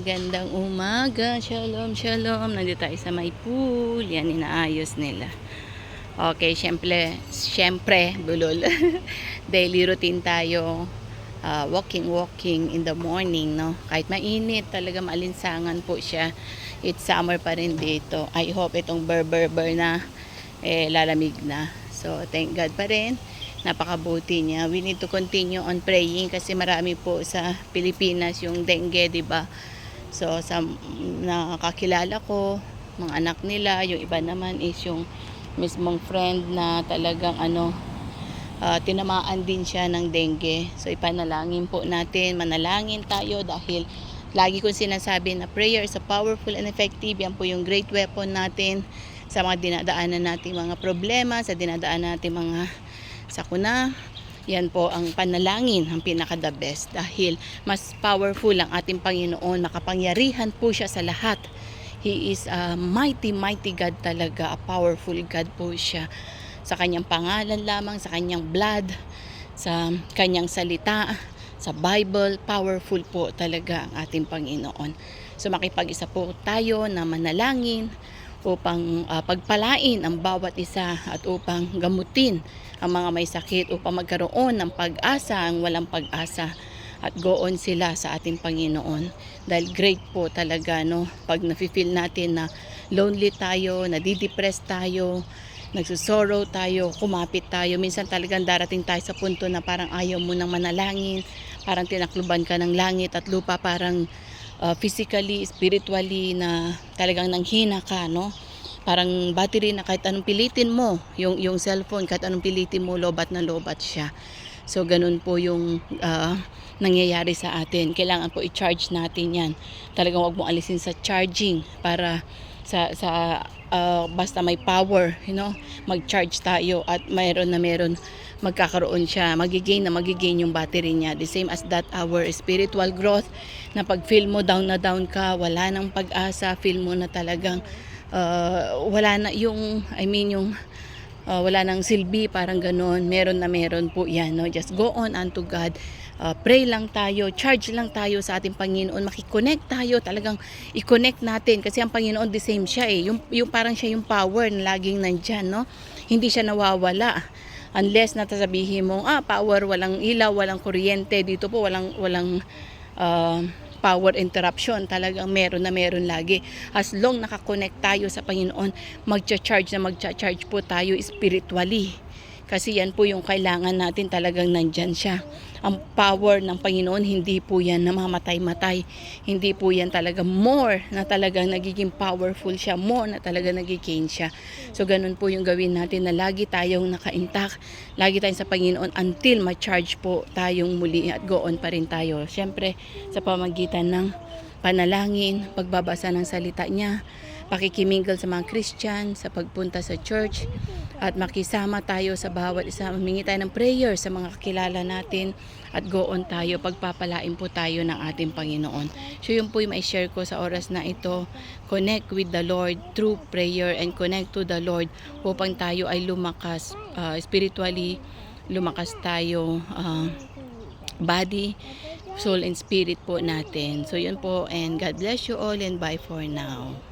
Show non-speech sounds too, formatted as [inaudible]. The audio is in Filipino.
Magandang umaga. Shalom, shalom. Nandito tayo sa may pool. Yan, inaayos nila. Okay, syempre, syempre, bulol. [laughs] Daily routine tayo. Ah, walking, walking in the morning, no? Kahit mainit, talaga maalinsangan po siya. It's summer pa rin dito. I hope itong ber, ber, ber na eh, lalamig na. So, thank God pa rin napakabuti niya. We need to continue on praying kasi marami po sa Pilipinas yung dengue, 'di ba? So sa nakakilala ko, mga anak nila, yung iba naman is yung mismong friend na talagang ano ah, tinamaan din siya ng dengue. So ipanalangin po natin, manalangin tayo dahil lagi kong sinasabi na prayer is a powerful and effective. Yan po yung great weapon natin sa mga dinadaanan nating mga problema, sa dinadaanan nating mga sakuna. Yan po ang panalangin, ang pinaka the best dahil mas powerful ang ating Panginoon, makapangyarihan po siya sa lahat. He is a mighty, mighty God talaga, a powerful God po siya. Sa kanyang pangalan lamang, sa kanyang blood, sa kanyang salita, sa Bible, powerful po talaga ang ating Panginoon. So makipag-isa po tayo na manalangin upang ah, pagpalain ang bawat isa at upang gamutin ang mga may sakit upang magkaroon ng pag-asa ang walang pag-asa at go on sila sa ating Panginoon. Dahil great po talaga no pag nafe-feel natin na lonely tayo, nadidepress tayo, nagsusorrow tayo, kumapit tayo. Minsan talagang darating tayo sa punto na parang ayaw mo nang manalangin, parang tinakluban ka ng langit at lupa, parang uh, physically, spiritually na talagang nanghina ka, no? Parang battery na kahit anong pilitin mo, yung, yung cellphone, kahit anong pilitin mo, lobat na lobat siya. So, ganun po yung uh, nangyayari sa atin. Kailangan po i-charge natin yan. Talagang wag mo alisin sa charging para sa, sa uh, basta may power, you know, mag-charge tayo at mayroon na mayroon magkakaroon siya, magigain na magigain yung battery niya. The same as that our spiritual growth na pag feel mo down na down ka, wala nang pag-asa, feel mo na talagang uh, wala na yung, I mean yung uh, wala nang silbi, parang ganon. Meron na meron po yan. No? Just go on unto God. Uh, pray lang tayo, charge lang tayo sa ating Panginoon, makikonnect tayo, talagang i-connect natin kasi ang Panginoon the same siya eh. Yung, yung parang siya yung power na laging nandyan, no? Hindi siya nawawala. Unless natasabihin mo, ah, power, walang ilaw, walang kuryente, dito po walang, walang uh, power interruption. Talagang meron na meron lagi. As long nakakonect tayo sa Panginoon, magcha-charge na magcha-charge po tayo spiritually. Kasi yan po yung kailangan natin talagang nandyan siya. Ang power ng Panginoon, hindi po yan namamatay-matay. Hindi po yan talaga more na talagang nagiging powerful siya. More na talaga nagiging siya. So ganun po yung gawin natin na lagi tayong naka-intact. Lagi tayong sa Panginoon until ma-charge po tayong muli at go on pa rin tayo. Siyempre sa pamagitan ng panalangin, pagbabasa ng salita niya, pakikimingle sa mga Christian, sa pagpunta sa church, at makisama tayo sa bawat isa. Humingi tayo ng prayer sa mga kakilala natin at go on tayo. Pagpapalain po tayo ng ating Panginoon. So yun po yung mai-share ko sa oras na ito. Connect with the Lord through prayer and connect to the Lord upang tayo ay lumakas uh, spiritually, lumakas tayo uh, body, soul and spirit po natin. So yun po and God bless you all and bye for now.